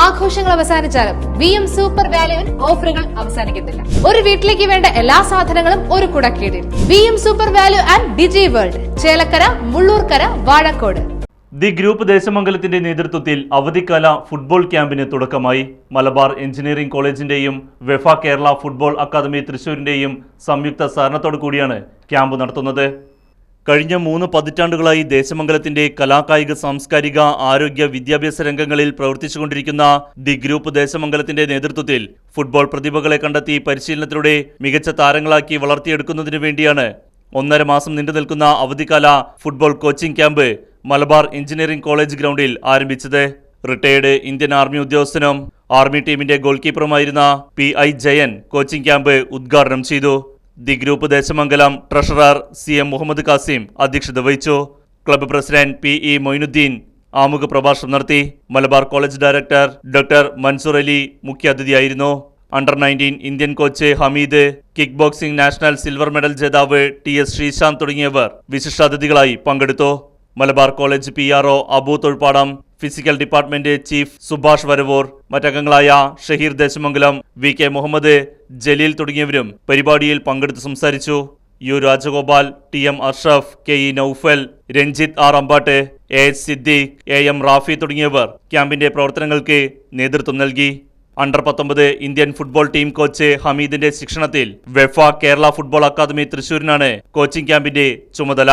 ആഘോഷങ്ങൾ അവസാനിച്ചാലും V M super വാല്യുവിൽ ഓഫറുകൾ അവസാനിക്കുന്നില്ല ഒരു വീട്ടിലേക്ക് വേണ്ട എല്ലാ സാധനങ്ങളും ഒരു കുടക്കീടിൽ. V M super value and digi world Chelakkara Mullurkara Vazhakode. The group ദേശമംഗലത്തിന്റെ നേതൃത്വത്തിൽ അവധിക്കാല ഫുട്ബോൾ ക്യാമ്പിന് തുടക്കമായി. മലബാർ എഞ്ചിനീയറിംഗ് കോളേജിന്റെയും വെഫ കേരള ഫുട്ബോൾ അക്കാദമി തൃശൂരിന്റെയും സംയുക്ത സഹകരണത്തോടു കൂടിയാണ് ക്യാമ്പ് നടത്തുന്നത്. കഴിഞ്ഞ മൂന്ന് പതിറ്റാണ്ടുകളായി ദേശമംഗലത്തിന്റെ കലാകായിക സാംസ്കാരിക ആരോഗ്യ വിദ്യാഭ്യാസ രംഗങ്ങളിൽ പ്രവർത്തിച്ചുകൊണ്ടിരിക്കുന്ന ദി ഗ്രൂപ്പ് ദേശമംഗലത്തിന്റെ നേതൃത്വത്തിൽ ഫുട്ബോൾ പ്രതിഭകളെ കണ്ടെത്തി പരിശീലനത്തിലൂടെ മികച്ച താരങ്ങളാക്കി വളർത്തിയെടുക്കുന്നതിനു വേണ്ടിയാണ് ഒന്നര മാസം നീണ്ടു നിൽക്കുന്ന അവധിക്കാല football coaching camp Malabar engineering college ഗ്രൗണ്ടിൽ ആരംഭിച്ചത്. റിട്ടയേർഡ് ഇന്ത്യൻ ആർമി ഉദ്യോഗസ്ഥനും ആർമി ടീമിന്റെ goal കീപ്പറുമായിരുന്ന P I Jayan coaching camp ഉദ്ഘാടനം ചെയ്തു. The group Desamangalam treasurer C M Muhammad Kasim അധ്യക്ഷത വഹിച്ചു. Club president P E Moinuddin ആമുഖ പ്രഭാഷണം നടത്തി. Malabar college director doctor Mansoor Ali മുഖ്യാതിഥിയായിരുന്നു under nineteen Indian coach Hameed kick boxing national silver medal ജേതാവ് T S Sreesanth തുടങ്ങിയവർ വിശിഷ്ടാതിഥികളായി പങ്കെടുത്തു. Malabar college P R O Abu Thozhippadam physical department chief Subhash Varavoor മറ്റംഗങ്ങളായ Shaheer Desamangalam V K Muhammad Jaleel തുടങ്ങിയവരും പരിപാടിയിൽ പങ്കെടുത്ത് സംസാരിച്ചു. U Rajagopal T M Ashraf K E Naufal Ranjith R Ambatt A H Siddique A M Rafi തുടങ്ങിയവർ ക്യാമ്പിന്റെ പ്രവർത്തനങ്ങൾക്ക് നേതൃത്വം നൽകി. Under പത്തൊമ്പത് ഇന്ത്യൻ ഫുട്ബോൾ ടീം കോച്ച് ഹമീദിന്റെ ശിക്ഷണത്തിൽ വെഫ കേരള ഫുട്ബോൾ അക്കാദമി തൃശൂരിനാണ് കോച്ചിംഗ് ക്യാമ്പിന്റെ ചുമതല.